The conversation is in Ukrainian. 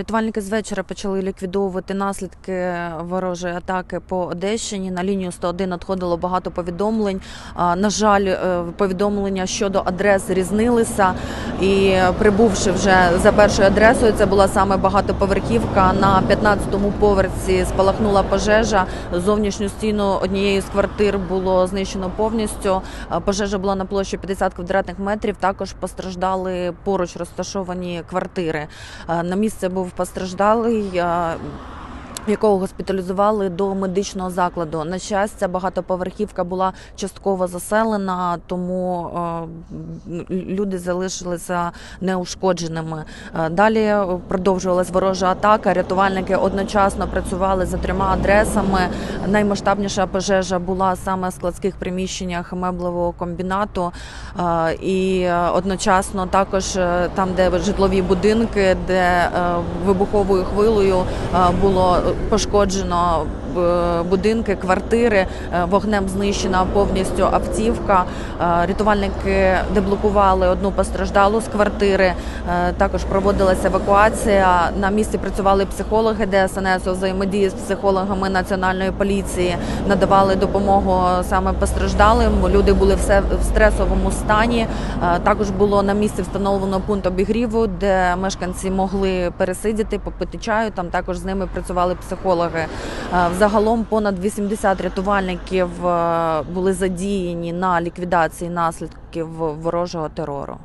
Рятувальники з вечора почали ліквідовувати наслідки ворожої атаки по Одещині. На лінію 101 надходило багато повідомлень. На жаль, е, повідомлення щодо адрес різнилися. І прибувши вже за першою адресою, це була саме багатоповерхівка. На 15-му поверсі спалахнула пожежа. Зовнішню стіну однієї з квартир було знищено повністю. Пожежа була на площі 50 квадратних метрів. Також постраждали поруч розташовані квартири. На місце був постраждалий. Якого госпіталізували до медичного закладу. На щастя, багатоповерхівка була частково заселена, тому е, люди залишилися неушкодженими. Е, Далі продовжувалась ворожа атака. Рятувальники одночасно працювали за трьома адресами. Наймасштабніша пожежа була саме в складських приміщеннях меблевого комбінату. Е, І одночасно також там, де житлові будинки, де вибуховою хвилею е, було пошкоджено будинки, квартири, е, вогнем знищена повністю автівка. Е, Рятувальники деблокували одну постраждалу з квартири. Е, Також проводилася евакуація. На місці працювали психологи ДСНС у взаємодії з психологами національної поліції, надавали допомогу саме постраждалим. Люди були все в стресовому стані. Е, Також було на місці встановлено пункт обігріву, де мешканці могли пересидіти, попити чаю. Там також з ними працювали психологи. Взагалом понад 80 рятувальників е, були задіяні на ліквідації наслідків ворожого терору.